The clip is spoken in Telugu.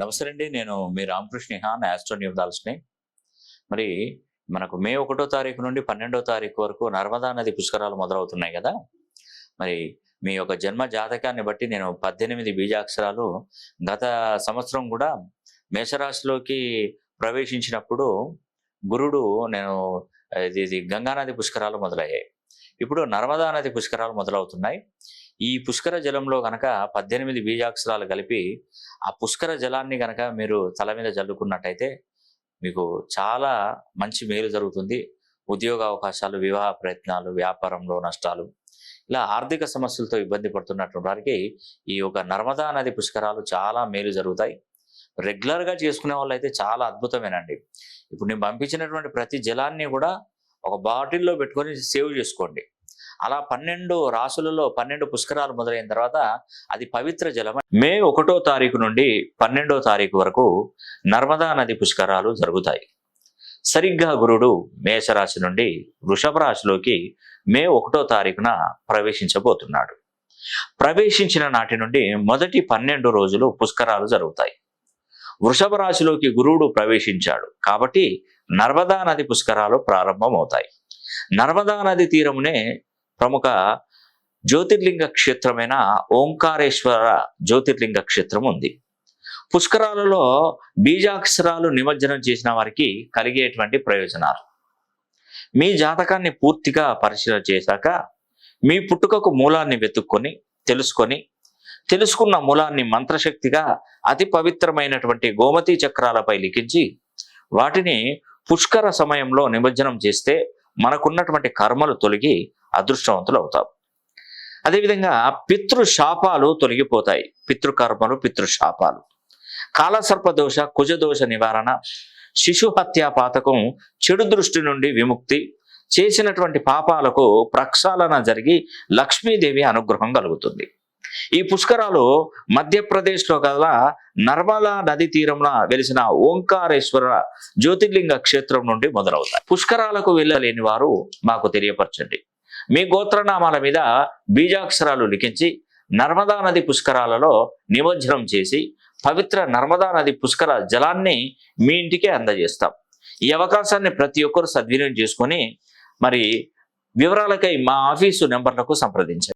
నమస్తే అండి నేను మీ రామకృష్ణ హాన్ ఆస్ట్రో న్యూదాల్స్ని మరి మనకు మే ఒకటో తారీఖు నుండి పన్నెండో తారీఖు వరకు నర్మదా నది పుష్కరాలు మొదలవుతున్నాయి కదా. మరి మీ యొక్క జన్మ జాతకాన్ని బట్టి నేను పద్దెనిమిది బీజాక్షరాలు గత సంవత్సరం కూడా మేషరాశిలోకి ప్రవేశించినప్పుడు గురుడు నేను ఇది ఇది గంగానది పుష్కరాలు మొదలయ్యాయి. ఇప్పుడు నర్మదా నది పుష్కరాలు మొదలవుతున్నాయి. ఈ పుష్కర జలంలో గనక పద్దెనిమిది బీజాక్షరాలు కలిపి ఆ పుష్కర జలాన్ని గనక మీరు తల మీద జల్లుకున్నట్టయితే మీకు చాలా మంచి మేలు జరుగుతుంది. ఉద్యోగ అవకాశాలు వివాహ ప్రయత్నాలు వ్యాపారంలో నష్టాలు ఇలా ఆర్థిక సమస్యలతో ఇబ్బంది పడుతున్నటువంటి వారికి ఈ యొక్క నర్మదా నది పుష్కరాలు చాలా మేలు జరుగుతాయి. రెగ్యులర్గా చేసుకునే వాళ్ళు అయితే చాలా అద్భుతమేనండి. ఇప్పుడు నేను పంపించినటువంటి ప్రతి జలాన్ని కూడా ఒక బాటిల్లో పెట్టుకొని సేవ్ చేసుకోండి. అలా పన్నెండు రాసులలో పన్నెండు పుష్కరాలు మొదలైన తర్వాత అది పవిత్ర జలం మే ఒకటో తారీఖు నుండి పన్నెండో తారీఖు వరకు నర్మదా నది పుష్కరాలు జరుగుతాయి. సరిగ్గా గురుడు మేషరాశి నుండి వృషభ రాశిలోకి మే ఒకటో తారీఖున ప్రవేశించబోతున్నాడు. ప్రవేశించిన నాటి నుండి మొదటి పన్నెండు రోజులు పుష్కరాలు జరుగుతాయి. వృషభ రాశిలోకి గురువుడు ప్రవేశించాడు కాబట్టి నర్మదా నది పుష్కరాలు ప్రారంభమవుతాయి. నర్మదా నది తీరమునే ప్రముఖ జ్యోతిర్లింగ క్షేత్రమైన ఓంకారేశ్వర జ్యోతిర్లింగ క్షేత్రం ఉంది. పుష్కరాలలో బీజాక్షరాలు నిమజ్జనం చేసిన వారికి కలిగేటువంటి ప్రయోజనాలు. మీ జాతకాన్ని పూర్తిగా పరిశీలన చేశాక మీ పుట్టుకకు మూలాన్ని వెతుక్కొని తెలుసుకొని తెలుసుకున్న మూలాన్ని మంత్రశక్తిగా అతి పవిత్రమైనటువంటి గోమతి చక్రాలపై లిఖించి వాటిని పుష్కర సమయంలో నిమజ్జనం చేస్తే మనకున్నటువంటి కర్మలు తొలగి అదృష్టవంతులు అవుతాం అదేవిధంగా పితృశాపాలు తొలగిపోతాయి. పితృకర్మలు పితృశాపాలు. కాలసర్పదోష కుజదోష నివారణ శిశుహత్యా పాతకం చెడు దృష్టి నుండి విముక్తి చేసినటువంటి పాపాలకు ప్రక్షాళన జరిగి లక్ష్మీదేవి అనుగ్రహం కలుగుతుంది. ఈ పుష్కరాలు మధ్యప్రదేశ్లో గల నర్మలా నది తీరంలో వెలిసిన ఓంకారేశ్వర జ్యోతిర్లింగ క్షేత్రం నుండి మొదలవుతాయి. పుష్కరాలకు వెళ్ళలేని వారు మాకు తెలియపరచండి. మీ గోత్రనామాల మీద బీజాక్షరాలు లిఖించి నర్మదా నది పుష్కరాలలో నిమజ్జనం చేసి పవిత్ర నర్మదా నది పుష్కర జలాన్ని మీ ఇంటికే అందజేస్తాం. ఈ అవకాశాన్ని ప్రతి ఒక్కరు సద్వినియోగం చేసుకొని మరి వివరాలకై మా ఆఫీసు నెంబర్లకు సంప్రదించండి.